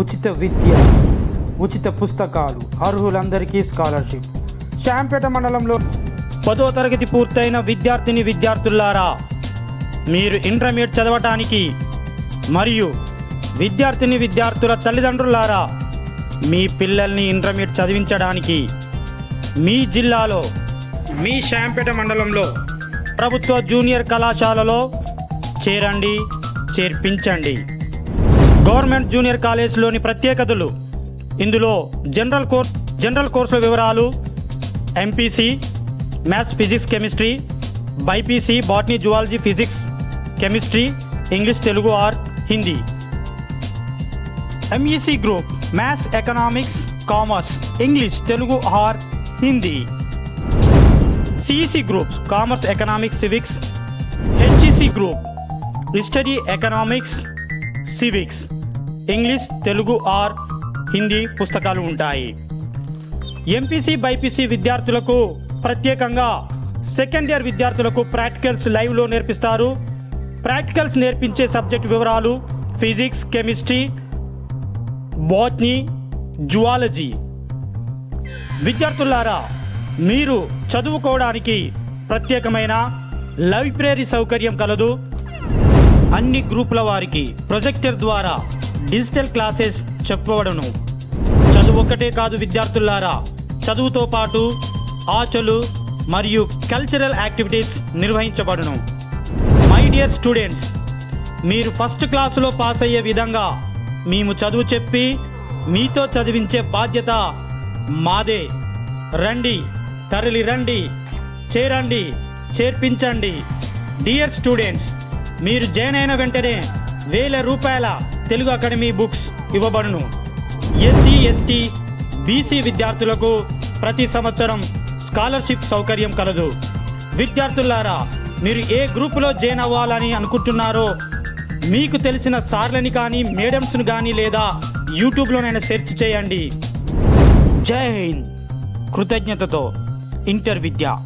ఉచిత విద్య ఉచిత పుస్తకాలు అర్హులందరికీ స్కాలర్షిప్. శాంపేట మండలంలో పదో తరగతి పూర్తయిన విద్యార్థిని విద్యార్థులారా మీరు ఇంటర్మీడియట్ చదవటానికి మరియు విద్యార్థిని విద్యార్థుల తల్లిదండ్రులారా మీ పిల్లల్ని ఇంటర్మీడియట్ చదివించడానికి మీ జిల్లాలో మీ శాంపేట మండలంలో ప్రభుత్వ జూనియర్ కళాశాలలో చేరండి చేర్పించండి. గవర్నమెంట్ జూనియర్ కాలేజీలోని ప్రత్యేకతలు. ఇందులో జనరల్ కోర్స్ జనరల్ కోర్సుల వివరాలు MPC maths physics chemistry BiPC botany zoology physics chemistry English Telugu or Hindi. MEC group maths economics commerce English Telugu or Hindi CEC groups commerce economics civics HEC group history economics civics English Telugu or Hindi పుస్తకాలు ఉంటాయి. MPC BiPC విద్యార్థులకు ప్రత్యేకంగా second year విద్యార్థులకు practicals లైవ్లో నేర్పిస్తారు. Practicals నేర్పించే subject వివరాలు physics chemistry botany zoology. విద్యార్థులారా మీరు చదువుకోవడానికి ప్రత్యేకమైన లైబ్రరీ సౌకర్యం కలదు. అన్ని గ్రూపుల వారికి ప్రొజెక్టర్ ద్వారా డిజిటల్ క్లాసెస్ చెప్పబడును చదువు ఒక్కటే కాదు విద్యార్థులారా చదువుతో పాటు ఆచలు మరియు కల్చరల్ యాక్టివిటీస్ నిర్వహించబడును. మై డియర్ స్టూడెంట్స్ మీరు ఫస్ట్ క్లాసులో పాస్ అయ్యే విధంగా మేము చదువు చెప్పి మీతో చదివించే బాధ్యత మాదే. రండి తరలి రండి చేరండి చేర్పించండి. డియర్ స్టూడెంట్స్ మీరు జాయిన్ అయిన వెంటనే వేల రూపాయల తెలుగు అకాడమీ బుక్స్ ఇవ్వబడును. ఎస్సీ ఎస్టీ బీసీ విద్యార్థులకు ప్రతి సంవత్సరం స్కాలర్షిప్ సౌకర్యం కలదు. విద్యార్థులారా మీరు ఏ గ్రూపులో జాయిన్ అవ్వాలని అనుకుంటున్నారో మీకు తెలిసిన సార్లని కానీ మేడమ్స్ను కానీ లేదా యూట్యూబ్లోనైనా సెర్చ్ చేయండి. జై హింద్. కృతజ్ఞతతో. ఇంటర్ విద్య.